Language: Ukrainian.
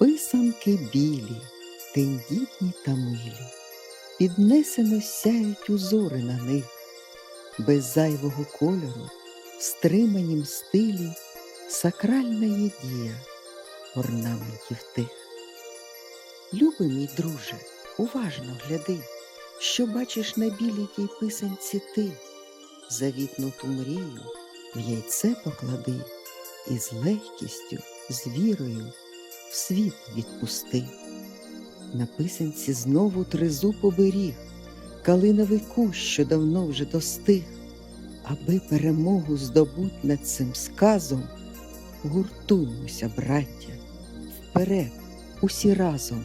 Писанки білі, тендітні та милі, піднесено сяють узори на них, без зайвого кольору, в стриманім стилі, сакральна є дія орнаментів тих. Любий мій друже, уважно гляди, що бачиш на білій тій писанці ти, завітну ту мрію в яйце поклади і з легкістю, з вірою в світ відпусти. На писанці знову тризуб оберіг, калиновий кущ, що давно вже достиг, аби перемогу здобуть над цим сказом, гуртуймося, браття, вперед, усі разом.